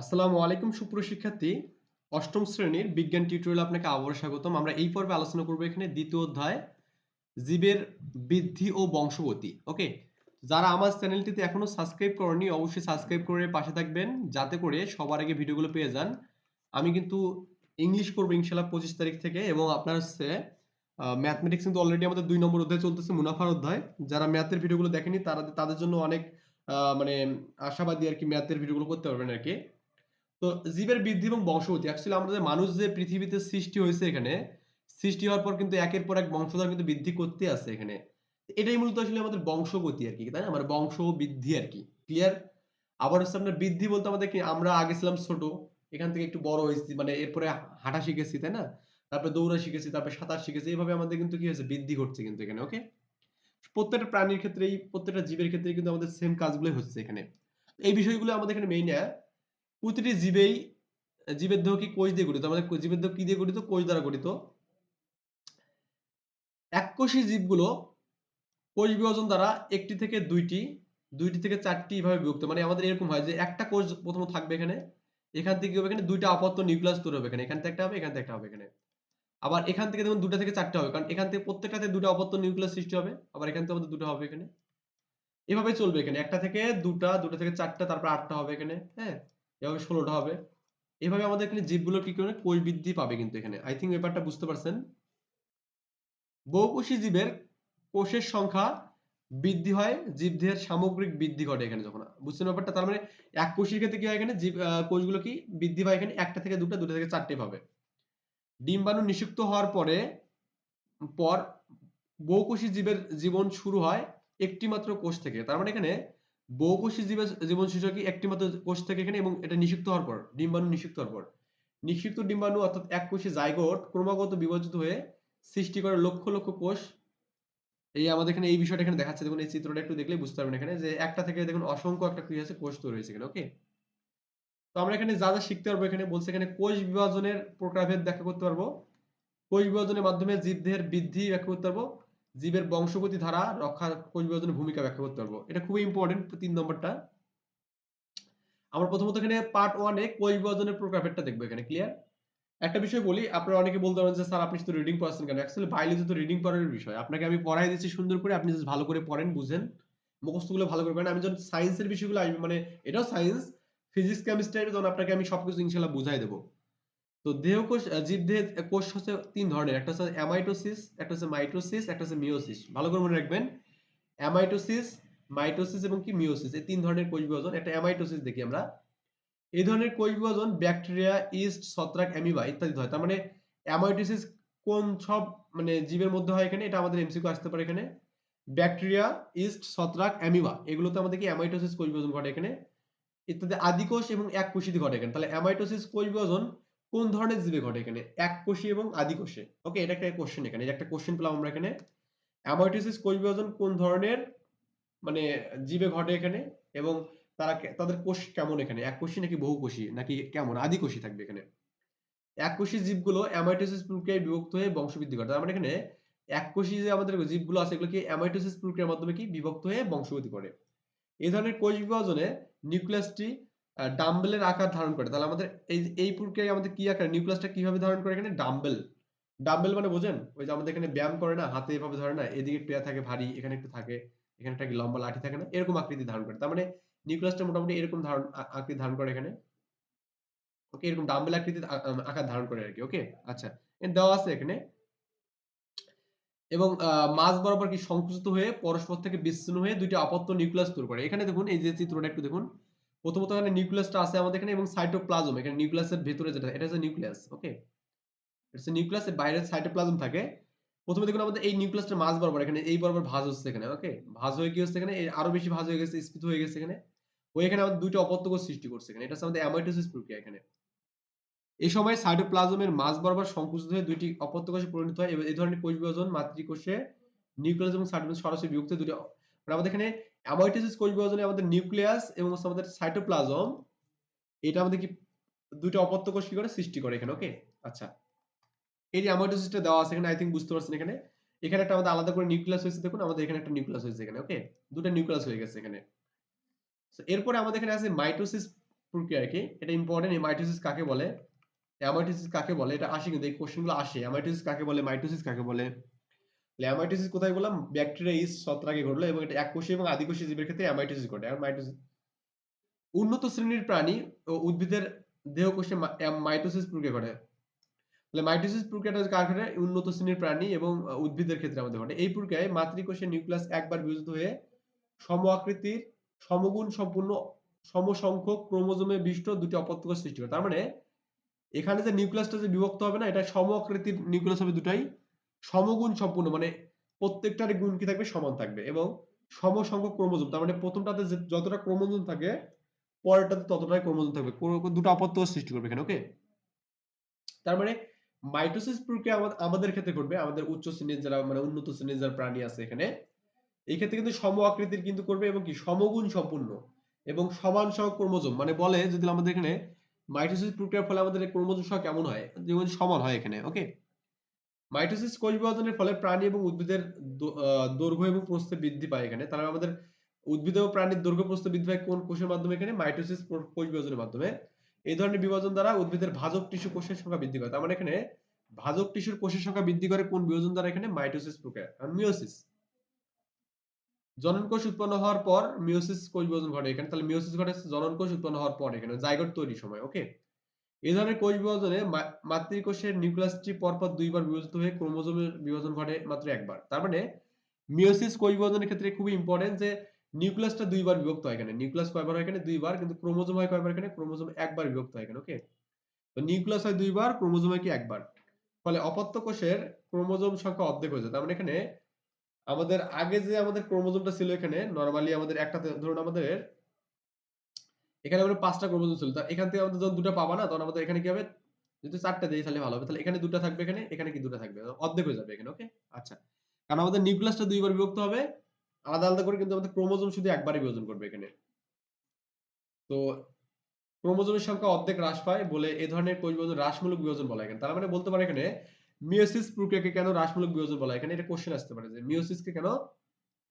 আসসালামু আলাইকুম সুপ্রশিক্ষার্থী অষ্টম শ্রেণির বিজ্ঞান টিউটোরিয়াল আপনাকে আবারও স্বাগতম। আমরা এই পর্বে আলোচনা করব এখানে দ্বিতীয় অধ্যায়, জীবের বৃদ্ধি ও বংশগতি। ওকে? যারা আমার চ্যানেলটিতে এখনও সাবস্ক্রাইব করেনি, অবশ্যই সাবস্ক্রাইব করে পাশে থাকবেন, যাতে করে সবার আগে ভিডিওগুলো পেয়ে যান। আমি কিন্তু ইংলিশ করব ইনশাল্লাহ পঁচিশ তারিখ থেকে এবং আপনার হচ্ছে ম্যাথমেটিক্স কিন্তু অলরেডি আমাদের দুই নম্বর অধ্যায় চলতেছে, মুনাফার অধ্যায়। যারা ম্যাথের ভিডিওগুলো দেখেনি, তারা তাদের জন্য অনেক মানে আশাবাদী আর কি ম্যাথের ভিডিওগুলো করতে পারবেন আর কি। তো জীবের বৃদ্ধি এবং বংশগতি। অ্যাকচুয়ালি আমাদের মানুষ যে পৃথিবীতে সৃষ্টি হয়েছে এখানে, সৃষ্টি হওয়ার পর কিন্তু একের পর এক বংশধর কিন্তু বৃদ্ধি করতে আছে এখানে। এটাই মূলত আসলে আমাদের বংশগতি আর কি, তাই না? মানে বংশ বৃদ্ধি আর কি। ক্লিয়ার আবার হচ্ছে আপনার বৃদ্ধি বলতে আমাদের কি, আমরা আগে ছিলাম ছোট, এখান থেকে একটু বড় হয়েছি মানে এরপরে হাঁটা শিখেছি, তাই না? তারপরে দৌড়া শিখেছি, তারপরে সাঁতার শিখেছি এইভাবে আমাদের কিন্তু কি হয়েছে, বৃদ্ধি ঘটছে কিন্তু এখানে ওকে প্রত্যেকটা প্রাণীর ক্ষেত্রেই, প্রত্যেকটা জীবের ক্ষেত্রে কিন্তু আমাদের সেম কাজগুলোই হচ্ছে এখানে। এই বিষয়গুলো আমাদের এখানে মেইন প্রতিটি জীবেই, জীবের দেহ কি কোষ দিয়ে গঠিত? আমাদের জীবের দেহ কি দিয়ে গঠিত? কোষ দ্বারা গঠিত। এককোষী জীবগুলো কোষ বিভাজন দ্বারা একটি থেকে দুইটি দুইটি থেকে চারটি ভাবে বিভক্ত। মানে আমাদের এরকম হয় যে একটা কোষ প্রথম থাকবে এখানে, এখান থেকে হবে এখানে দুইটা অপত্য নিউক্লিয়াস তৈরি হবে এখানে, এখান থেকে একটা হবে, এখান থেকে একটা হবে এখানে। আবার এখান থেকে দেখুন দুটা থেকে চারটা হবে, কারণ এখান থেকে প্রত্যেকটাতে দুটো অপত্য নিউক্লিয়াস সৃষ্টি হবে, আবার এখান থেকে আমাদের দুটো হবে এখানে। এভাবে চলবে এখানে, একটা থেকে দুটা দুটা থেকে চারটা, তারপর আটটা হবে এখানে হ্যাঁ। এভাবে ষোলোটা হবে। এভাবে আমাদের এখানে জীবগুলো কি করে? কোষ বৃদ্ধি পাবে কিন্তু এখানে। আই থিঙ্ক ব্যাপারটা বুঝতে পারছেন? বহুকোষী জীবের কোষের সংখ্যা বৃদ্ধি হয় জীবদেহের সামগ্রিক বৃদ্ধি ঘটে এখানে যখন। বুঝছেন ব্যাপারটা? তার মানে এক কোষের ক্ষেত্রে কি হয় এখানে? জীব কোষগুলো কি বৃদ্ধি পায় এখানে? একটা থেকে দুটা দুটা থেকে চারটে পাবে ডিম্বাণু নিষিক্ত হওয়ার পরে, পর বহুকোষী জীবের জীবন শুরু হয় একটি মাত্র কোষ থেকে। তার মানে এখানে বহুকোষী জীবের জীবন কি একটি মাত্র কোষ থেকে এখানে এবং এটা নিষিক্ত হওয়ার পর, ডিম্বাণু নিষিক্ত হওয়ার পর। নিষিক্ত ডিম্বাণু অর্থাৎ এক কোষী জাইগোট ক্রমাগত বিভাজিত হয়ে সৃষ্টি করে লক্ষ লক্ষ কোষ। এই আমাদের এখানে এই বিষয়টা এখানে দেখাচ্ছে। দেখুন, এই চিত্রটা একটু দেখলেই বুঝতে পারবেন এখানে যে একটা থেকে দেখুন, অসংখ্য একটা কি আছে কোষ তৈরি হয়েছে এখানে ওকে তো আমরা এখানে যা যা শিখতে পারব এখানে বলছে এখানে কোষ বিভাজনের প্রকারভেদ ব্যাখ্যা করতে পারব। কোষ বিভাজনের মাধ্যমে জীবদেহের বৃদ্ধি ব্যাখ্যা করতে পারব। জীবের বংশগতি ধারা, রক্ষা কোষ বিভাজনের ভূমিকা ব্যাখ্যা করতে পারব। এটা খুবই ইম্পর্টেন্ট তিন নম্বরটা। আমরা প্রথমত এখানে পার্ট ওয়ানে কোষ বিভাজনের প্রকারভেদটা দেখব এখানে ক্লিয়ার একটা বিষয় বলি, আপনারা অনেকে বলতে পারেন যে, স্যার, আপনি শুধু রিডিং পড়াচ্ছেন কেন? অ্যাকচুয়ালি বায়োলজি তো রিডিং পড়ার বিষয়, আপনাকে আমি পড়াই দিচ্ছি সুন্দর করে, আপনি ভালো করে পড়েন, বুঝেন। মুখস্থগুলো ভালো করে পড়েন আমি যখন সায়েন্সের বিষয়গুলো আসবে মানে এটাও সায়েন্স ফিজিক্স কেমিস্ট্রি তখন আপনাকে আমি সবকিছু ইনশাল্লাহ বুঝাই দেবো। তো দেহকোষ জীবদেহের কোষ হচ্ছে তিন ধরনের। একটা হচ্ছে অ্যামাইটোসিস একটা হচ্ছে মাইটোসিস একটা হচ্ছে মিওসিস ভালো করে মনে রাখবেন। অ্যামাইটোসিস মাইটোসিস এবং কি মিওসিস এই তিন ধরনের কোষ বিভাজন। একটা অ্যামাইটোসিস দেখি আমরা। এই ধরনের কোষ বিভাজন ব্যাকটেরিয়া ইস্ট ছত্রাক অ্যামিবা ইত্যাদি হয়। তার মানে অ্যামাইটোসিস কোন সব মানে জীবের মধ্যে হয় এখানে? এটা আমাদের এমসিকিউ আসতে পারে এখানে। ব্যাকটেরিয়া ইস্ট ছত্রাক অ্যামিবা এগুলোতে আমাদের কি অ্যামাইটোসিস কোষ বিভাজন ঘটে এখানে। ইত্যাদি আদিকোষ এবং এক কোষীতে ঘটে এখানে। তাহলে অ্যামাইটোসিস কোষ বিভাজন কোন ধরনের জীবে ঘটে এখানে? এক কোষী এবং আদিকোষে ওকে এটা একটা কোশ্চেন এখানে। এটা একটা কোশ্চেন পেলাম আমরা এখানে। অ্যামাইটোসিস কোষ বিভাজন কোন ধরনের মানে জীবে ঘটে এখানে? এবং তারা তাদের কোষ কেমন এখানে? এক কোষী নাকি বহু কোষী? নাকি কেমন? আদিকোষী থাকবে এখানে। এক কোষী জীবগুলো অ্যামাইটোসিস প্রক্রিয়ায় বিভক্ত হয়ে বংশবৃদ্ধি করে। তার মানে এখানে এক কোষী যে আমাদের জীবগুলো আছে, এগুলো কি অ্যামাইটোসিস প্রক্রিয়ার মাধ্যমে কি বিভক্ত হয়ে বংশবৃদ্ধি করে? এই ধরনের কোষ বিভাজনে নিউক্লিয়াসটি ডাম্বেলের আকার ধারণ করে। তাহলে আমাদের এই এই প্রক্রিয়ায় আমাদের কি আকার, নিউক্লিয়াসটা কীভাবে ধারণ করে এখানে? ডাম্বেল। ডাম্বেল মানে বোঝেন? ওই যে আমাদের এখানে ব্যায়াম করে না, হাতে এভাবে ধরে না, এদিকে ইয়া থাকে, ভারী, এখানে একটু থাকে, এখানে একটা লম্বা লাঠি থাকে না, এরকম আকৃতি ধারণ করে। তার মানে নিউক্লিয়াসটা মোটামুটি এরকম ধারণ আকৃতি ধারণ করে এখানে। ওকে, এরকম ডাম্বেল আকৃতির, আ- আ- আকার ধারণ করে আর কি, ওকে? আচ্ছা দেওয়া আছে এখানে। এবং মাঝ বরাবর কি সংকুচিত হয়ে পরস্পর থেকে বিচ্ছিন্ন হয়ে দুইটি অপত্য নিউক্লিয়াস তৈরি করে। এখানে দেখুন, এই যে চিত্রটা একটু দেখুন। প্রথমত এখানে নিউক্লিয়াসটা আছে আমাদের এখানে এবং সাইটোপ্লাজম এখানে নিউক্লিয়াসের ভেতরে যেটা, এটা হচ্ছে নিউক্লিয়াস ওকে এটা হচ্ছে নিউক্লিয়াসের বাইরে সাইটোপ্লাজম থাকে। প্রথমে দেখুন আমাদের এই নিউক্লিয়াসটা মাঝ বরাবর, এখানে এই বরাবর ভাঁজ হচ্ছে এখানে ওকে ভাঁজ হয়ে কি হচ্ছে এখানে? আরও বেশি ভাঁজ হয়ে গেছে, স্ফীত হয়ে গেছে এখানে। ওই এখানে আমাদের দুইটা অপত্য কোষ সৃষ্টি করছে এখানে, এটা হচ্ছে আমাদের অ্যামাইটোসিস প্রক্রিয়া এখানে। এই সময় সাইটোপ্লাজমের মাঝ বরাবর সংকুচিত হয়ে দুইটি অপত্য কোষে পরিণত হয় এই ধরনের কোষ বিভাজন মাতৃকোষে নিউক্লিয়াস এবং সাইটোপ্লাজম সরাসরি বিভক্ত দুটি মানে আমাদের এখানে অ্যামাইটোসিস কোষ বিভাজনে আমাদের নিউক্লিয়াস এবং আমাদের সাইটোপ্লাজম, এটা আমাদের কি দুটো অপত্য কোষ কি করে? সৃষ্টি করে এখানে ওকে আচ্ছা। এই যে অ্যামাইটোসিসটা দেওয়া আছে এখানে আই থিঙ্ক বুঝতে পারছেন এখানে? এখানে একটা আমাদের আলাদা করে নিউক্লিয়াস হয়েছে, দেখুন, আমাদের এখানে একটা নিউক্লিয়াস হয়েছে এখানে ওকে দুটো নিউক্লিয়াস হয়ে গেছে এখানে। এরপরে আমাদের এখানে আছে মাইটোসিস প্রক্রিয়া কি এটা ইম্পর্টেন্ট এই মাইটোসিস কাকে বলে? অ্যামাইটোসিস কাকে বলে? এটা আসে কিন্তু, এই কোশ্চেনগুলো আসে। অ্যামাইটোসিস কাকে বলে? মাইটোসিস কাকে বলে? অ্যামাইটোসিস কোথায় বললাম? ব্যাকটেরিয়া ইস ছত্রাকে ঘটলো এবং এটা এককোষী এবং আদিকোষী জীবের ক্ষেত্রে অ্যামাইটোসিস ঘটে। উন্নত শ্রেণির প্রাণী ও উদ্ভিদের দেহকোষে মাইটোসিস প্রক্রিয়া ঘটে। তাহলে মাইটোসিস প্রক্রিয়াটা কার উন্নত শ্রেণির প্রাণী এবং উদ্ভিদের ক্ষেত্রে আমাদের ঘটে। এই প্রক্রিয়ায় মাতৃকোষের নিউক্লিয়াস একবার বিভাজিত হয়ে সম আকৃতির সমগুণ সম্পূর্ণ সমসংখ্যক ক্রোমোজোমে বিষ্ট দুটি অপত্যক সৃষ্টি করে। তার মানে এখানে যে নিউক্লিয়াসটা যে বিভক্ত হবে না, এটা সম আকৃতির নিউক্লিয়াস হবে দুটাই। সমগুণ সম্পূর্ণ মানে প্রত্যেকটার গুণ কি থাকবে? সমান থাকবে এবং সম সংখ্যক ক্রোমোজোম, তার মানে প্রথমটাতে যতটা ক্রোমোজোম থাকে, পরেরটাতে ততটাই ক্রোমোজোম থাকবে। দুটো অপত্য সৃষ্টি করবে এখানে, ওকে? তার মানে মাইটোসিস প্রক্রিয়া আমাদের ক্ষেত্রে ঘটবে, আমাদের উচ্চ শ্রেণির যারা মানে উন্নত শ্রেণির যারা প্রাণী আছে এখানে, এই ক্ষেত্রে কিন্তু সম আকৃতির কিন্তু করবে এবং কি? সমগুণ সম্পূর্ণ এবং সমান সংখ্যক ক্রোমোজোম মানে বলে যদি আমাদের এখানে মাইটোসিস প্রক্রিয়ার ফলে আমাদের ক্রোমোজোম সংখ্যা কেমন হয়? যেমন সমান হয় এখানে, ওকে? মাইটোসিস কোষ বিভাজনের ফলে প্রাণী এবং উদ্ভিদের দৈর্ঘ্য এবং প্রস্থে বৃদ্ধি পায় এখানে। তাহলে আমাদের উদ্ভিদ ও প্রাণীর দৈর্ঘ্য, প্রস্থ বৃদ্ধি পায় কোন কোষের মাধ্যমে এখানে? মাইটোসিস কোষ বিভাজনের মাধ্যমে। এই ধরনের বিভাজন দ্বারা উদ্ভিদের ভাজক টিস্যু কোষের সংখ্যা বৃদ্ধি করে তার মানে এখানে ভাজক টিস্যুর কোষের সংখ্যা বৃদ্ধি করে কোন বিভাজন দ্বারা এখানে? মাইটোসিস প্রক্রিয়া আর মিওসিস জনন কোষ উৎপন্ন হওয়ার পর মিওসিস কোষ বিভাজন ঘটে এখানে। তাহলে মিওসিস ঘটে, জনন কোষ উৎপন্ন হওয়ার পর এখানে, জাইগোট তৈরির সময়, ওকে? এই ধরনের কোষ বিভাজনে মাতৃকোষের নিউক্লিয়াসটি পরপর দুইবার বিভাজিত হয়ে ক্রোমোজোমের বিভাজন ঘটে মাত্র একবার। তার মানে মিওসিস কোষ বিভাজনের ক্ষেত্রে খুবই ইম্পর্টেন্ট যে নিউক্লিয়াসটা দুইবার বিভক্ত হয় এখানে। নিউক্লিয়াস কয়বার হয় এখানে? দুইবার, কিন্তু ক্রোমোজোম হয় কয়বার এখানে? ক্রোমোজোম একবার বিভক্ত হয় এখানে, ওকে? তো নিউক্লিয়াস হয় দুইবার, ক্রোমোজোম হয় কি একবার। ফলে অপত্য কোষের ক্রোমোজোম সংখ্যা অর্ধেক হয়ে যায়। তার মানে এখানে আমাদের আগে যে আমাদের ক্রোমোজোমটা ছিল এখানে, নরমালি আমাদের একটা ধরুন আমাদের এখানে আমাদের পাঁচটা ক্রোমোজোম ছিল। তার এখান থেকে আমাদের যখন দুটো পাবা না, তখন আমাদের এখানে কি হবে? যদি চারটা দেই তাহলে ভালো হবে। তাহলে এখানে দুটো থাকবে এখানে এখানে কি দুটো থাকবে? অর্ধেক হয়ে যাবে এখানে ওকে আচ্ছা। কারণ আমাদের নিউক্লিয়াসটা দুইবার বিভক্ত হবে, আলাদা আলাদা করে কিন্তু আমাদের ক্রোমোজোম শুধু একবারই বিভাজন করবে এখানে। তো ক্রোমোজোমের সংখ্যা অর্ধেক হ্রাস পায় বলে এই ধরনের কোষ বিভাজন হ্রাসমূলক বিভাজন বলা এখানে। তার মানে বলতে পারে এখানে মিওসিস প্রক্রিয়াকে কেন হ্রাসমূলক বিভাজন বলা এখানে? এটা কোশ্চেন আসতে পারে যে মিওসিসকে কেন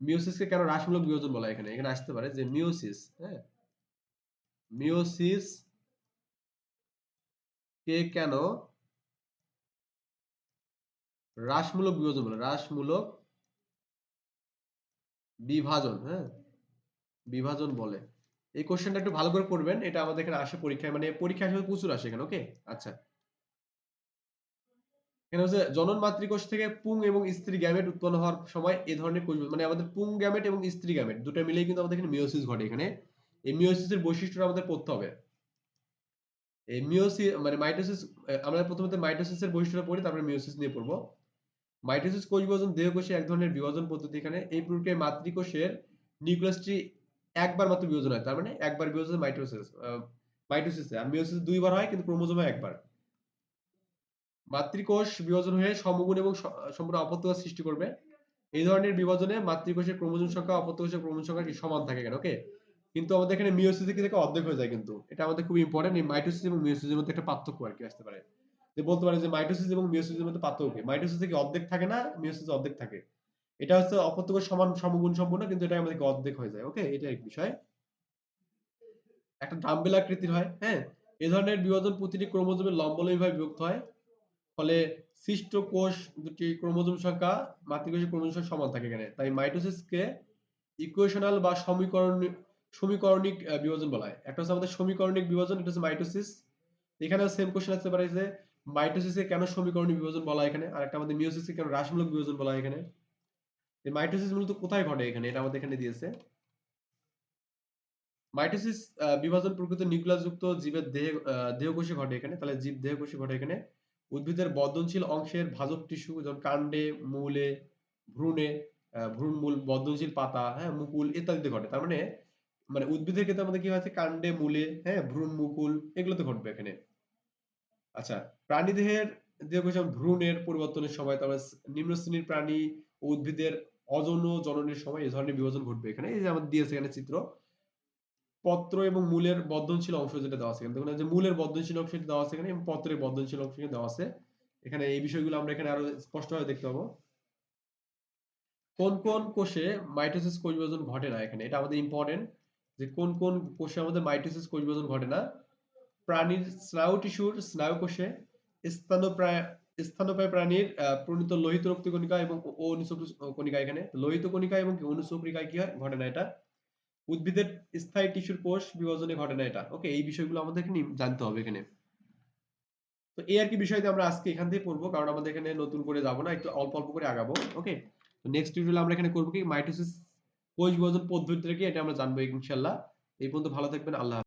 মিওসিসকে কেন হ্রাসমূলক বিভাজন বলা এখানে? এখানে আসতে পারে যে মিওসিস হ্যাঁ? মিওসিস কে কেন হ্রাসমূলক বিভাজন বলে? হ্রাসমূলক বিভাজন হ্যাঁ? বিভাজন বলে। এই কোশ্চেনটা একটু ভালো করে পড়বেন, এটা আমাদের এখানে আসে পরীক্ষায়। মানে পরীক্ষা আসলে প্রচুর আসে এখানে ওকে আচ্ছা। এখানে হচ্ছে জনন মাতৃকোষ থেকে পুং এবং স্ত্রী গ্যামেট উৎপন্ন হওয়ার সময় এই ধরনের কোষ মানে আমাদের পুং গ্যামেট এবং স্ত্রী গ্যামেট, দুটো মিলেই কিন্তু আমাদের এখানে মিওসিস ঘটে এখানে। এই মিওসিসের বৈশিষ্ট্যটা আমাদের পড়তে হবে। এই মিওসিস মানে মাইটোসিস আমরা প্রথমত মাইটোসিসের বৈশিষ্ট্যটা পড়ি, তারপরে মিওসিস নিয়ে পড়ব। মাইটোসিস কোষ বিভাজন দেহকোষে এক ধরনের বিভাজন পদ্ধতি এখানে। এই প্রক্রিয়ায় মাতৃকোষের নিউক্লিয়াসটি একবার মাত্র বিভাজন হয়, তার মানে একবার বিভাজন মাইটোসিস মাইটোসিস আর মিওসিস দুইবার হয়, কিন্তু ক্রোমোজোমে একবার। মাতৃকোষ বিভাজন হয়ে সমগুণ এবং সম্পূর্ণ অপত্যকা সৃষ্টি করবে। এই ধরনের বিভাজনে মাতৃকোষের ক্রোমোজোম সংখ্যা অপত্যকোষের ক্রোমোজোম সংখ্যা কি সমান থাকে কেন ওকে কিন্তু আমাদের এখানে মিওসিস থেকে অর্ধেক হয়ে যায় কিন্তু। এটা আমাদের খুব ইম্পর্টেন্ট এই মাইটোসিস এবং মিওসিসের মধ্যে একটা পার্থক্য আর কি আসতে পারে। যে বলতে পারে যে মাইটোসিস এবং মিওসিসের মধ্যে পার্থক্য মাইটোসিস থেকে অর্ধেক থাকে না মিওসিস অর্ধেক থাকে। এটা হচ্ছে অপত্যক সমান, সমগুণ সম্পূর্ণ, কিন্তু এটা আমাদের অর্ধেক হয়ে যায় ওকে এটা এক বিষয়। একটা ডাম্বেল আকৃতির হয় হ্যাঁ? এই ধরনের বিভাজন প্রতিটি ক্রোমোজোমের লম্বলম্বভাবে বিভক্ত হয়, ফলে সৃষ্ট কোষ দুটি ক্রোমোজোম সংখ্যা মাতৃকোষের ক্রোমোজোম সংখ্যা সমান থাকে এখানে। তাই মাইটোসিসকে ইকুয়েশনাল বা সমীকরণ সমীকরণিক বিভাজন বলা হয়। একটা হচ্ছে আমাদের সমীকরণিক বিভাজন, এটা হচ্ছে মাইটোসিস এখানেও সেম কোশ্চেন আসতে পারে যে মাইটোসিসে কেন সমীকরণিক বিভাজন বলা হয় এখানে? আর একটা আমাদের মিওসিসে কেন রাশিমূলক বিভাজন বলা হয় এখানে? এই মাইটোসিস মূলত কোথায় ঘটে এখানে? এটা আমাদের এখানে দিয়েছে। মাইটোসিস বিভাজন প্রকৃত নিউক্লিয়াসযুক্ত জীবের দেহ দেহকোষে ঘটে এখানে। তাহলে জীব দেহকোষে ঘটে এখানে। উদ্ভিদের বর্ধনশীল অংশের ভাজক টিস্যু যেমন কাণ্ডে, মূলে, ভ্রূণে ভ্রূণ মূল বর্ধনশীল পাতা হ্যাঁ মুকুল, ইত্যাদিতে ঘটে। তার মানে মানে উদ্ভিদের ক্ষেত্রে আমাদের কি হয়েছে? কাণ্ডে, মূলে হ্যাঁ ভ্রূণ, মুকুল এগুলোতে ঘটবে এখানে। আচ্ছা প্রাণী দেহের ভ্রূণের পরিবর্তনের সময়, তারপরে নিম্ন শ্রেণির প্রাণী ও উদ্ভিদের অযৌন জননের সময় এই ধরনের বিভাজন ঘটবে এখানে। এই যে আমাদের দিয়েছে এখানে চিত্র, পত্র এবং মূলের বর্ধনশীল অংশ যেটা দেওয়া আছে দেখুন যে মূলের বর্ধনশীল অংশ দেওয়া আছে এখানে, এবং পত্রের বর্ধনশীল অংশ দেওয়া আছে, এখানে এই বিষয়গুলো আমরা এখানে আরও স্পষ্টভাবে দেখতে পাবো। কোন কোন কোষে মাইটোসিস বিভাজন ঘটে না এখানে? এটা আমাদের ইম্পর্টেন্ট যে কোন কোন কোষে আমাদের মাইটোসিস কোষ বিভাজন ঘটে না? প্রাণীর স্নায়ু টিস্যুর স্নায়ু কোষে স্থানপ্রায় স্তন্যপায়ী প্রাণীর প্রণীত লোহিত রক্ত কণিকা এবং অনুসক কণিকা এখানে। লোহিত কণিকা এবং অনুসক কি হয়? ঘটে না এটা। উদ্ভিদের স্থায়ী টিস্যুর কোষ বিভাজনে ঘটে না এটা। ওকে, এই বিষয়গুলো আমাদের জানতে হবে এখানে। তো এই আর কি বিষয়টা আমরা আজকে এখান থেকে পড়ব, কারণ আমাদের এখানে নতুন করে যাব না, একটু অল্প অল্প করে আগাবো। ওকে নেক্সট টিউটোরিয়ালে আমরা এখানে করব কি? মাইটোসিস কোষ বিভাজন পদ্ধতিটা কি এটা আমরা জানব ইনশাল্লাহ এই পর্যন্ত ভালো থাকবেন আল্লাহ।